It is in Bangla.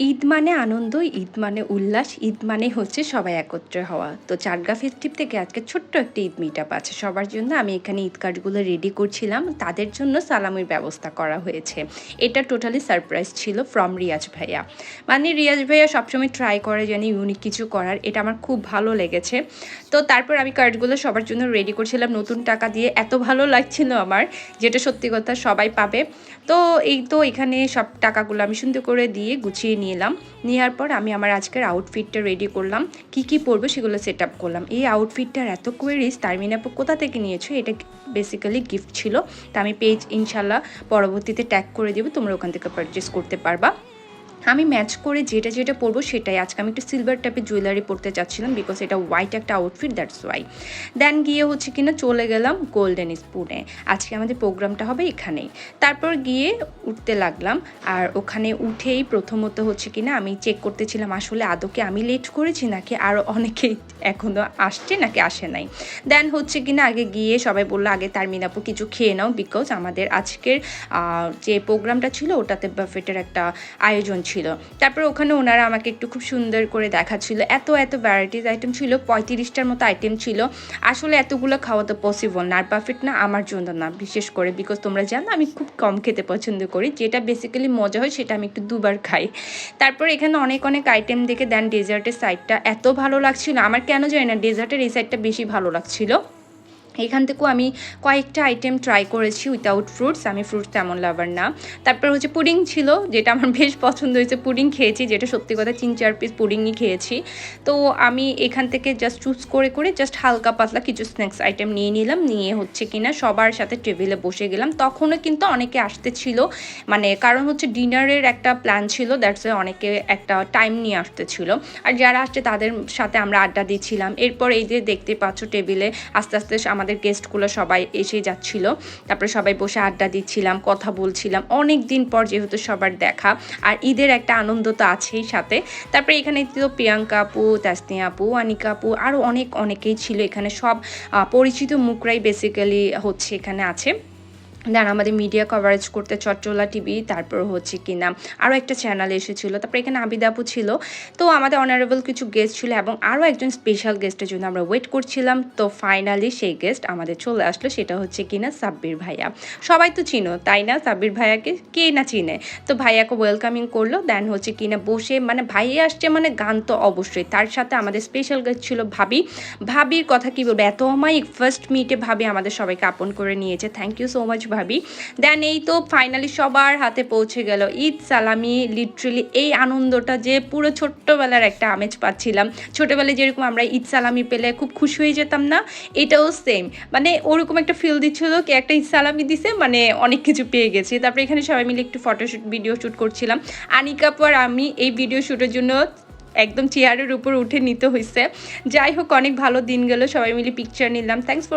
ঈদ মানে আনন্দ, ঈদ মানে উল্লাস, ঈদ মানে হচ্ছে সবাই একত্রে হওয়া। তো চারগা ফেস্টিভ থেকে আজকে ছোট্ট একটা ঈদ মিট আপ আছে। সবার জন্য আমি এখানে ঈদ কার্ডগুলো রেডি করছিলাম। তাদের জন্য সালামির ব্যবস্থা করা হয়েছে। এটা টোটালি সারপ্রাইজ ছিল ফ্রম রিয়াজ ভাইয়া। মানে রিয়াজ ভাইয়া সবসময় ট্রাই করে জানি ইউনিক কিছু করার। এটা আমার খুব ভালো লেগেছে। তো তারপর আমি কার্ডগুলো সবার জন্য রেডি করছিলাম। নতুন টাকা দিয়ে এত ভালো লাগছিল আমার, যেটা সত্যি কথা সবাই পাবে। তো এই তো এখানে সব টাকাগুলো আমি সুন্দর করে দিয়ে গুছিয়ে নিলাম। নেওয়ার পর আমি আমার আজকের আউটফিটটা রেডি করলাম। কি কি পরবো সেগুলো সেট আপ করলাম। এই আউটফিটটার এত কোয়েরিজ তারমিন আপু কোথা থেকে নিয়েছো? এটা বেসিক্যালি গিফট ছিল। তা আমি পেজ ইনশাল্লাহ পরবর্তীতে ট্যাগ করে দেবো। তোমরা ওখান থেকে পারচেস করতে পারবা। আমি ম্যাচ করে যেটা যেটা পরবো সেটাই। আজকে আমি একটু সিলভার টাইপের জুয়েলারি পরতে চাচ্ছিলাম বিকজ এটা হোয়াইট একটা আউটফিট দ্যাটস ওয়াই দেন গিয়ে হচ্ছে কিনা চলে গেলাম গোল্ডেন স্পুনে আজকে আমাদের প্রোগ্রামটা হবে এখানেই। তারপর গিয়ে উঠতে লাগলাম। আর ওখানে উঠেই প্রথমত হচ্ছে কি না, আমি চেক করতেছিলাম আসলে আদকে আমি লেট করেছি নাকি আরও অনেকেই এখনও আসছে নাকি আসে নাই। দেন হচ্ছে কি না, আগে গিয়ে সবাই বলল, আগে তার মিনাপু কিছু খেয়ে নাও বিকজ আমাদের আজকের যে প্রোগ্রামটা ছিল ওটাতে বাফেটের একটা আয়োজন ছিল। তারপর ওখানে ওনারা আমাকে একটু খুব সুন্দর করে দেখাচ্ছিল। এত এত ভ্যারাইটিস আইটেম ছিল, পঁয়ত্রিশটার মতো আইটেম ছিল। আসলে এতগুলো খাওয়া তো পসিবল না। আর পারফেক্ট না আমার জন্য না, বিশেষ করে বিকজ তোমরা জানো আমি খুব কম খেতে পছন্দ করি, যেটা বেসিক্যালি মজা হয় সেটা আমি একটু দুবার খাই। তারপর এখানে অনেক অনেক আইটেম দেখে দেন ডেজার্টের সাইডটা এত ভালো লাগছিল, আমার কেন জানি না ডেজার্টের এই সাইডটা বেশি ভালো লাগছিল। এখান থেকেও আমি কয়েকটা আইটেম ট্রাই করেছি উইথাউট ফ্রুটস আমি ফ্রুটস তেমন লাভার না। তারপর হচ্ছে পুডিং ছিল, যেটা আমার বেশ পছন্দ হয়েছে। পুডিং খেয়েছি, যেটা সত্যি কথা তিন, চার পিস পুডিংই খেয়েছি। তো আমি এখান থেকে জাস্ট চুজ করে করে জাস্ট হালকা পাতলা কিছু স্ন্যাক্স আইটেম নিয়ে নিলাম। নিয়ে হচ্ছে কিনা সবার সাথে টেবিলে বসে গেলাম। তখনও কিন্তু অনেকে আসতে ছিল। মানে কারণ হচ্ছে ডিনারের একটা প্ল্যান ছিল দ্যাটস অনেকে একটা টাইম নিয়ে আসতে ছিল। আর যারা আসছে তাদের সাথে আমরা আড্ডা দিচ্ছিলাম। এরপর এই যে দেখতে পাচ্ছ টেবিলে আস্তে আস্তে আমাদের গেস্টগুলো সবাই এসে যাচ্ছিল। তারপরে সবাই বসে আড্ডা দিচ্ছিলাম, কথা বলছিলাম। অনেক দিন পর যেহেতু সবার দেখা, আর ঈদের একটা আনন্দ তো আছেই সাথে। তারপরে এখানে তো প্রিয়াঙ্কা আপু তাস্তিয়া আপু, আনিকা আপু আরও অনেক অনেকেই ছিল এখানে। সব পরিচিত মুখরাই বেসিক্যালি হচ্ছে এখানে আছে। দেন আমাদের মিডিয়া কভারেজ করতে চট্টলা টিভি তারপর হচ্ছে কি কিনা আরও একটা চ্যানেল এসেছিল। তারপর এখানে আবিদাপু ছিল। তো আমাদের অনারেবল কিছু গেস্ট ছিল এবং আরও একজন স্পেশাল গেস্টের জন্য আমরা ওয়েট করছিলাম। তো ফাইনালি সেই গেস্ট আমাদের চলে আসলো, সেটা হচ্ছে কিনা সাব্বির ভাইয়া। সবাই তো চিনো, তাই না? সাব্বির ভাইয়াকে কে না চিনে? তো ভাইয়াকে ওয়েলকামিং করল দেন হচ্ছে কিনা বসে মানে ভাইয়া আসছে মানে গান তো অবশ্যই। তার সাথে আমাদের স্পেশাল গেস্ট ছিল ভাবি। ভাবির কথা কি বলব? এত আমায় ফার্স্ট মিটে ভাবি আমাদের সবাইকে আপন করে নিয়েছে। থ্যাংক ইউ সো মাচ ভাবি। দেন এই তো ফাইনালি সবার হাতে পৌঁছে গেল। ঈদ সালামি লিটারেলি এই আনন্দটা যে পুরো ছোট্টবেলার একটা আমেজ পাচ্ছিলাম। ছোটোবেলায় যেরকম আমরা ঈদ সালামি পেলে খুব খুশি হয়ে যেতাম না, এটাও সেম মানে ওরকম একটা ফিল দিচ্ছিল কি একটা ঈদ সালামি দিছে মানে অনেক কিছু পেয়ে গেছি। তারপরে এখানে সবাই মিলে একটু ফটোশ্যুট ভিডিও শ্যুট করছিলাম। আনিকা পর আমি এই ভিডিও শ্যুটের জন্য একদম চেয়ারের উপর উঠে নিতে হয়েছে যাই হোক, অনেক ভালো দিন গেল, সবাই মিলে পিকচার নিলাম। Thanks for